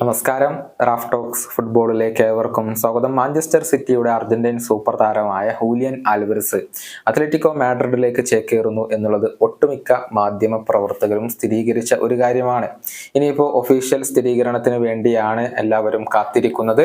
നമസ്കാരം. Raf talks ഫുട്ബോളിലേക്ക് ഏവർക്കും സ്വാഗതം. മാഞ്ചസ്റ്റർ സിറ്റിയുടെ അർജന്റീൻ സൂപ്പർ താരമായ ഹൂലിയൻ ആൽവറിസ് അത്ലറ്റിക്കോ മാഡ്രിഡിലേക്ക് ചേക്കേറുന്നു എന്നുള്ളത് ഒട്ടുമിക്ക മാധ്യമ പ്രവർത്തകരും സ്ഥിരീകരിച്ച ഒരു കാര്യമാണ്. ഇനിയിപ്പോൾ ഒഫീഷ്യൽ സ്ഥിരീകരണത്തിന് വേണ്ടിയാണ് എല്ലാവരും കാത്തിരിക്കുന്നത്.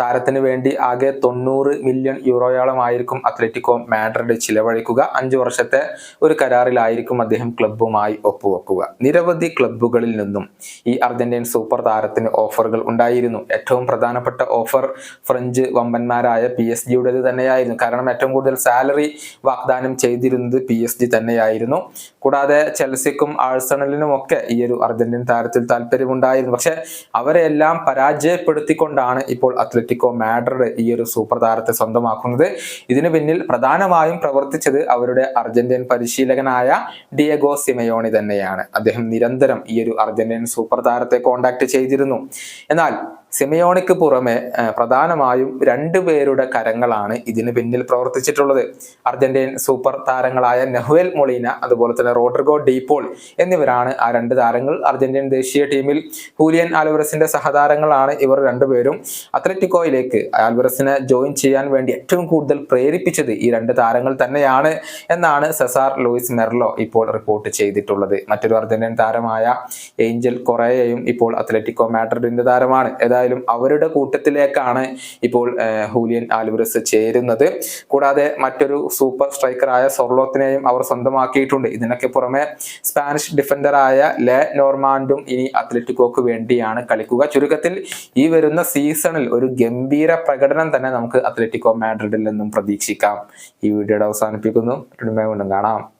താരത്തിന് വേണ്ടി ആകെ തൊണ്ണൂറ് മില്യൺ യൂറോയോളം ആയിരിക്കും അത്ലറ്റിക്കോ മാഡ്രിഡ് ചിലവഴിക്കുക. അഞ്ചു വർഷത്തെ ഒരു കരാറിലായിരിക്കും അദ്ദേഹം ക്ലബ്ബുമായി ഒപ്പുവെക്കുക. നിരവധി ക്ലബ്ബുകളിൽ നിന്നും ഈ അർജന്റീൻ സൂപ്പർ താരത്തിന് ഓഫറുകൾ ഉണ്ടായിരുന്നു. ഏറ്റവും പ്രധാനപ്പെട്ട ഓഫർ ഫ്രഞ്ച് വമ്പന്മാരായ പി എസ് ജിയുടേത് തന്നെയായിരുന്നു. കാരണം ഏറ്റവും കൂടുതൽ സാലറി വാഗ്ദാനം ചെയ്തിരുന്നത് പി എസ് ജി തന്നെയായിരുന്നു. കൂടാതെ ചെൽസിക്കും ആഴ്സണലിനും ഒക്കെ ഈ ഒരു അർജന്റീൻ താരത്തിൽ താല്പര്യമുണ്ടായിരുന്നു. പക്ഷെ അവരെ എല്ലാം പരാജയപ്പെടുത്തിക്കൊണ്ടാണ് ഇപ്പോൾ അത്ലറ്റിക്കോ മാഡ്രിഡ് ഈ ഒരു സൂപ്പർ താരത്തെ സ്വന്തമാക്കുന്നത്. ഇതിനു പിന്നിൽ പ്രധാനമായും പ്രവർത്തിച്ചത് അവരുടെ അർജന്റീൻ പരിശീലകനായ ഡിയഗോ സിമയോണി തന്നെയാണ്. അദ്ദേഹം നിരന്തരം ഈ ഒരു അർജന്റീൻ സൂപ്പർ താരത്തെ കോണ്ടാക്ട് ചെയ്തിരുന്നു. എന്നാൽ സിമയോണിക്ക് പുറമെ പ്രധാനമായും രണ്ടു പേരുടെ കരങ്ങളാണ് ഇതിന് പിന്നിൽ പ്രവർത്തിച്ചിട്ടുള്ളത്. അർജന്റീൻ സൂപ്പർ താരങ്ങളായ നെഹുവൽ മൊളീന അതുപോലെ തന്നെ റോഡ്രിഗോ ഡീപോൾ എന്നിവരാണ് ആ രണ്ട് താരങ്ങൾ. അർജന്റീൻ ദേശീയ ടീമിൽ ഹൂലിയൻ ആൽവറസിന്റെ സഹതാരങ്ങളാണ് ഇവർ രണ്ടുപേരും. അത്ലറ്റിക്കോയിലേക്ക് ആൽവറസിനെ ജോയിൻ ചെയ്യാൻ വേണ്ടി ഏറ്റവും കൂടുതൽ പ്രേരിപ്പിച്ചത് ഈ രണ്ട് താരങ്ങൾ തന്നെയാണ് എന്നാണ് സെസാർ ലൂയിസ് മെർലോ ഇപ്പോൾ റിപ്പോർട്ട് ചെയ്തിട്ടുള്ളത്. മറ്റൊരു അർജന്റീൻ താരമായ ഏഞ്ചൽ കൊറേയും ഇപ്പോൾ അത്ലറ്റിക്കോ മാഡ്രിഡിന്റെ താരമാണ്. ഏതായാലും അവരുടെ കൂട്ടത്തിലേക്കാണ് ഇപ്പോൾ ഹൂലിയൻ ആൽവറസ് ചേരുന്നത്. കൂടാതെ മറ്റൊരു സൂപ്പർ സ്ട്രൈക്കറായ സൊർലോത്തിനെയും അവർ സ്വന്തമാക്കിയിട്ടുണ്ട്. ഇതിനൊക്കെ പുറമെ സ്പാനിഷ് ഡിഫൻഡറായ ലെ നോർമാൻഡും ഇനി അത്ലറ്റിക്കോക്ക് വേണ്ടിയാണ് കളിക്കുക. ചുരുക്കത്തിൽ ഈ വരുന്ന സീസണിൽ ഒരു ഗംഭീര പ്രകടനം തന്നെ നമുക്ക് അത്ലറ്റിക്കോ മാഡ്രിഡിൽ നിന്നും പ്രതീക്ഷിക്കാം. ഈ വീഡിയോയുടെ അവസാനിപ്പിക്കുന്നു. കാണാം.